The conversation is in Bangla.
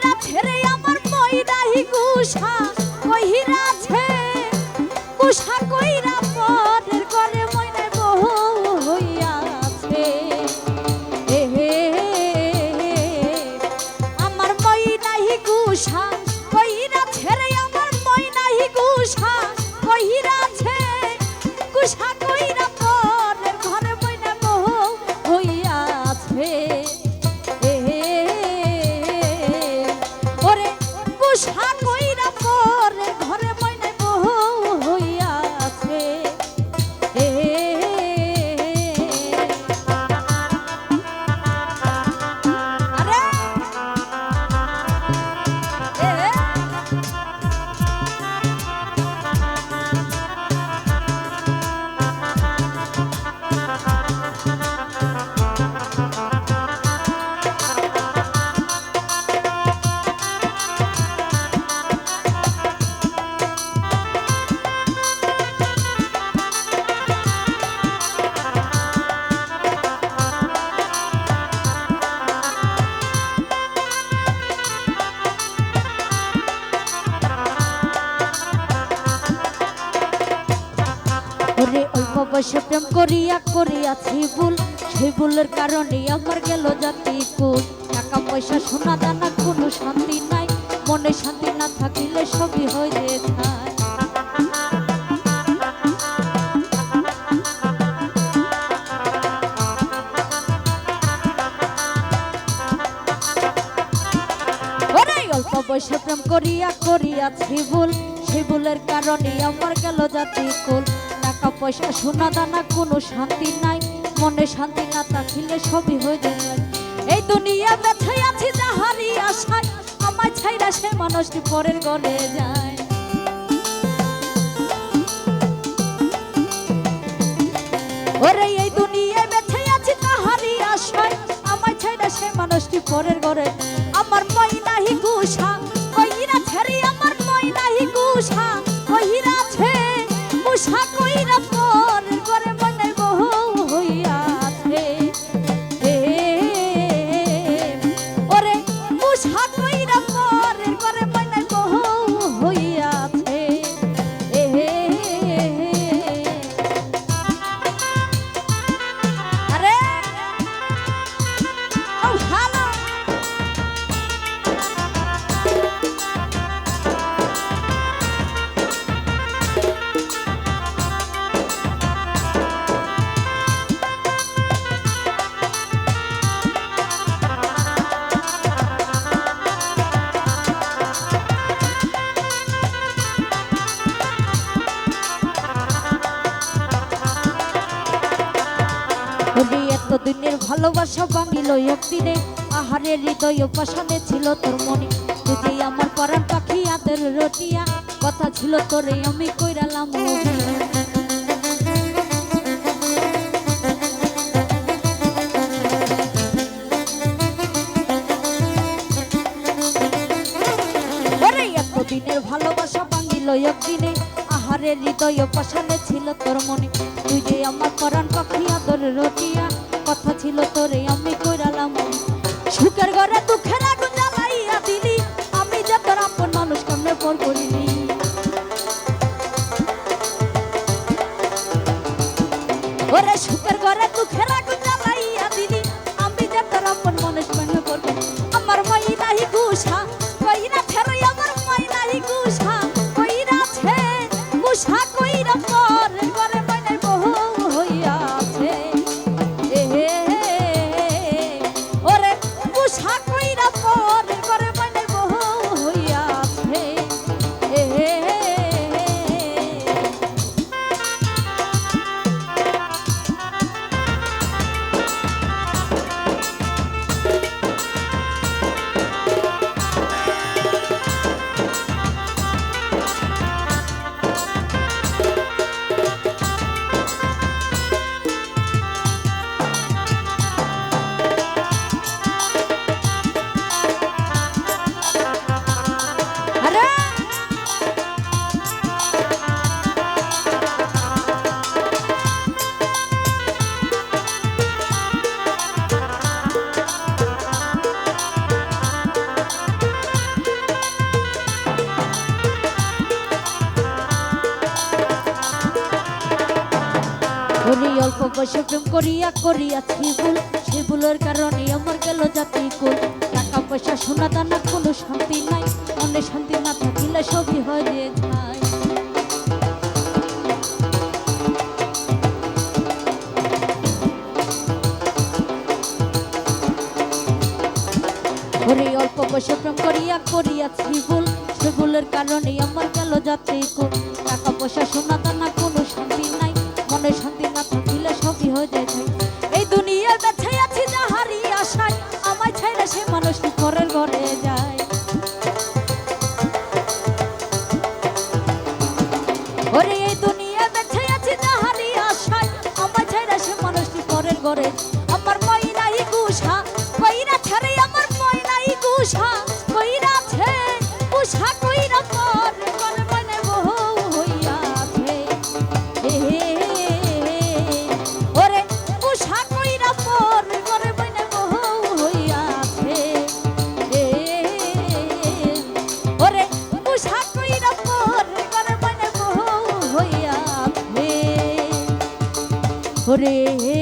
Tira, tira. অল্প প্রেম করিয়া করিয়াছি ভুল। সেই ভুলের কারণে আমার গেল জাতি কুল টাকা পয়সা, সোনা দানা, কোনো শান্তি নাই। মনে শান্তি না থাকিলে সবই হয়ে যায় অল্প বয়সে প্রেম করিয়া করিয়াছি ভুল। সেই ভুলের কারণে আমার গেল জাতি কুল। টাকা, পয়সা, সোনা, দানা, কোনো শান্তি নাই। মনে শান্তি না থাকিলে সবই হয়ে যায়। এই দুনিয়া ব্যথায় আছি যাহারি আশায়, আমায় ছাইরা সে মানুষটি পরের গলে যায়। ওরে, এই দুনিয়ায় বেঁচে আছি তাহারই আশায়, আমায় ছাইরা সে মানুষটি পরের ঘরে আমার মই নাহি গুসা এতদিনের ভালোবাসা ভাঙিল একদিনে। আহারের হৃদয় পাশানে ছিল তোর মনে। তুই আমার পরাণ পাখি আদের রটিয়া, কথা ছিল তোরে, আমি কইরালাম এতদিনের ভালোবাসা ভাঙিল একদিনে। আহারের হৃদয় পাশানে ছিল তোর মনে। তুই যে আমার পরাণ পাখি আদর রটিয়া ছিল তোরে আমি কইরালাম। সুখের ঘরে দুঃখের আগুন জ্বালাইয়া দিলি। আমি যে তোর আপন মানুষ কেমনে পর করিনি। ওরে সুখের ঘরে দুঃখের অল্প বয়সে প্রেম করিয়া করিয়াছি ভুল? সে ভুলের কারণে আমার গেল জাতি কুল। টাকা পয়সা, সোনা দানা, কোনো শান্তি নাই। মনে শান্তি না থাকিলে সবই হয়ে যায় ওরে অল্প বয়সে প্রেম করিয়া করিয়াছি ভুল? সে কারণে আমার গেল যাতে কুল। টাকা পয়সা, সোনা দানা, কোনো শান্তি নাই। মনে শান্তি না থাকিলে সবই হয়ে যায়। এই দুনিয়ার ব্যথায় আছি যাহারি আশায়, আমায় ছাইরা সে মানুষ ঘরের ঘরে যায় ওরে, এই দুনিয়া আছি আছে যাহারি আশায়, আমায় ছাইরা সে মানুষটি ঘরের ঘরে ওরে